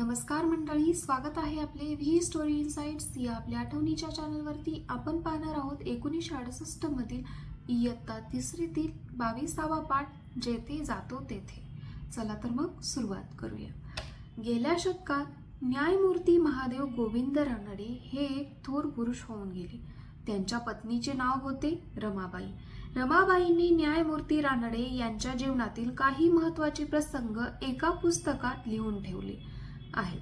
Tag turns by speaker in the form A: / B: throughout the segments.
A: नमस्कार मंडळी स्वागत आहे आपले व्ही स्टोरी इन्साइट्स या आपल्या आठवणीच्या चॅनलवरती. आपण पाहणार आहोत एकोणीसशे अडुसष्ट मधील इयत्ता तिसरीतील बावीसावा पाठ जेथे जातो तेथे. चला तर मग सुरुवात करूया. गेल्या शतकात न्यायमूर्ती महादेव गोविंद रानडे हे एक थोर पुरुष होऊन गेले. त्यांच्या पत्नीचे नाव होते रमाबाई. रमाबाईंनी न्यायमूर्ती रानडे यांच्या जीवनातील काही महत्त्वाचे प्रसंग एका पुस्तकात लिहून ठेवले. आहेत.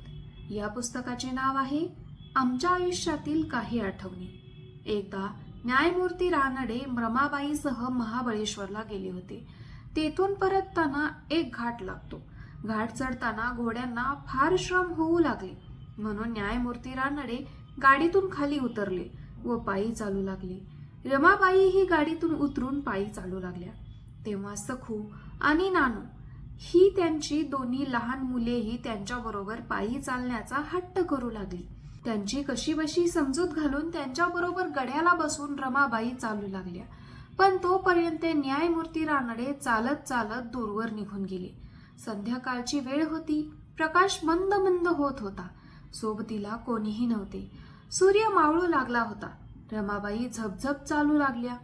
A: या पुस्तकाचे नाव आहे आमच्या आयुष्यातील काही आठवणी. एकदा न्यायमूर्ती रानडे रमाबाईसह महाबळेश्वरला गेले होते. तेथून परतताना एक घाट लागतो. घाट चढताना घोड्यांना फार श्रम होऊ लागले. म्हणून न्यायमूर्ती रानडे गाडीतून खाली उतरले व पायी चालू लागले. रमाबाई ही गाडीतून उतरून पायी चालू लागल्या. तेव्हा सखू आणि नानू ही त्यांची दोन्ही लहान मुलेही त्यांच्याबरोबर पायी चालण्याचा हट्ट करू लागली. त्यांची कशीबशी समजूत घालून त्यांच्याबरोबर गड्याला बसून रमाबाई चालू लागल्या. पण तोपर्यंत न्यायमूर्ती रानडे चालत चालत दूरवर निघून गेले. संध्याकाळची वेळ होती. प्रकाश मंद मंद होत होता. सोबतीला कोणीही नव्हते. सूर्य मावळू लागला होता. रमाबाई झपझप चालू लागल्या.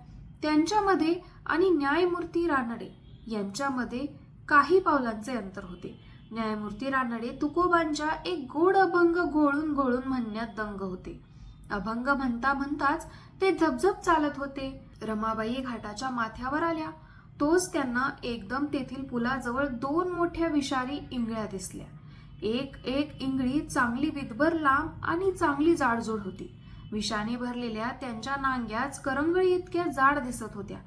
A: त्यांच्यामध्ये आणि न्यायमूर्ती रानडे यांच्यामध्ये काही पावलांचे अंतर होते. न्यायमूर्ती रानडे तुकोबांच्या एक गोड अभंग गोळून गोळून म्हणण्यात दंग होते. अभंग म्हणता म्हणताच ते झपझप चालत होते. रमाबाई घाटाच्या माथ्यावर आल्या. तोच त्यांना एकदम तेथील पुलाजवळ दोन मोठ्या विषारी इंगळ्या दिसल्या. एक एक इंगळी चांगली विधभर लांब आणि चांगली जाडजूड होती. विषाने भरलेल्या त्यांच्या नांग्याच करंगळी इतक्या जाड दिसत होत्या.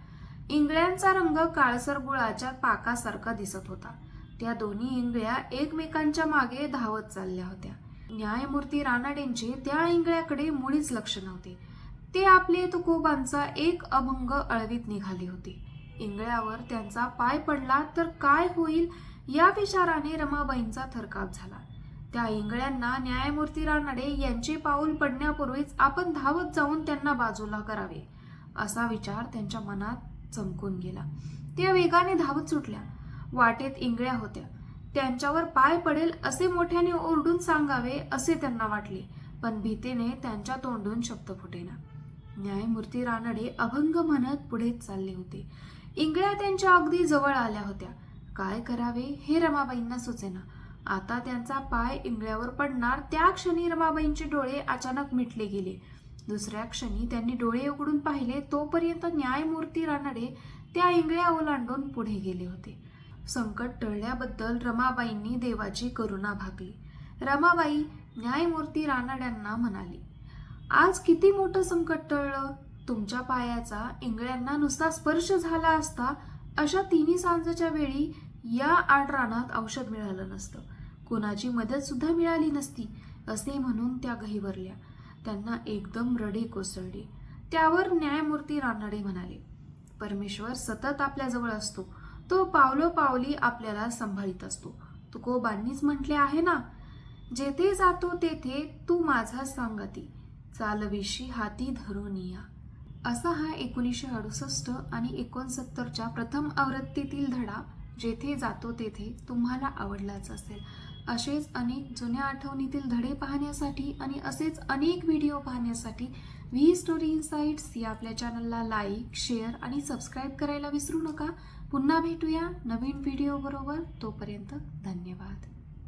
A: इंगळ्यांचा रंग काळसर गुळाच्या पाकासारखा दिसत होता. त्या दोन्ही इंगळ्या एकमेकांच्या मागे धावत चालल्या होत्या. न्यायमूर्ती रानाडेंचे त्या इंगळ्याकडे मुळीच लक्ष नव्हते. ते आपले तुकोबांचा एक अभंग अळवीत निघाले होते. इंगळ्यावर त्यांचा पाय पडला तर काय होईल या विचाराने रमाबाईंचा थरकाप झाला. त्या इंगळ्यांना न्यायमूर्ती रानडे यांचे पाऊल पडण्यापूर्वीच आपण धावत जाऊन त्यांना बाजूला करावे असा विचार त्यांच्या मनात चमकून गेला. त्या वेगाने धावत सुटल्या. वाटेत इंगळ्या होत्या. त्यांच्यावर पाय पडेल असे मोठ्याने ओरडून सांगावे असे त्यांना वाटले पण भीतीने त्यांच्या तोंडून शब्द फुटेना. न्यायमूर्ती रानडे अभंग म्हणत पुढेच चालले होते. इंगळ्या त्यांच्या अगदी जवळ आल्या होत्या. काय करावे हे रमाबाईंना सुचेना. आता त्यांचा पाय इंगळ्यावर पडणार त्या क्षणी रमाबाईंचे डोळे अचानक मिटले गेले. दुसऱ्या क्षणी त्यांनी डोळे उघडून पाहिले तोपर्यंत न्यायमूर्ती रानडे त्या इंगळ्या ओलांडून पुढे गेले होते. संकट टळल्याबद्दल रमाबाईंनी देवाची करुणा भागली. रमाबाई न्यायमूर्ती रानड्यांना म्हणाली आज किती मोठं संकट टळलं? तुमच्या पायाचा इंगळ्यांना नुसता स्पर्श झाला असता अशा तिन्ही सांजेच्या वेळी या आड रानात औषध मिळालं नसतं. कुणाची मदत सुद्धा मिळाली नसती असे म्हणून त्या गहिवरल्या त्यांना एकदम रडे कोसळली. त्यावर न्यायमूर्ती रानडे म्हणाले परमेश्वर सतत आपल्याजवळ असतो. तो पावलोपावली आपल्याला सांभाळीत असतो. तुकोबांनीच म्हटले आहे ना जेथे जातो तेथे तू माझा सांगती. चालविशी हाती धरून या. असा हा एकोणीसशे अडुसष्ट आणि एकोणसत्तरच्या प्रथम आवृत्तीतील धडा जेथे जातो तेथे तुम्हाला आवडलाच असेल. असेच अनेक जुन्या आठवणीतील धडे पाहण्यासाठी आणि असेच अनेक व्हिडिओ पाहण्यासाठी व्ही स्टोरी इन्साइट्स या आपल्या चॅनलला लाईक शेअर आणि सबस्क्राईब करायला विसरू नका. पुन्हा भेटूया नवीन व्हिडिओ बरोबर. तोपर्यंत धन्यवाद.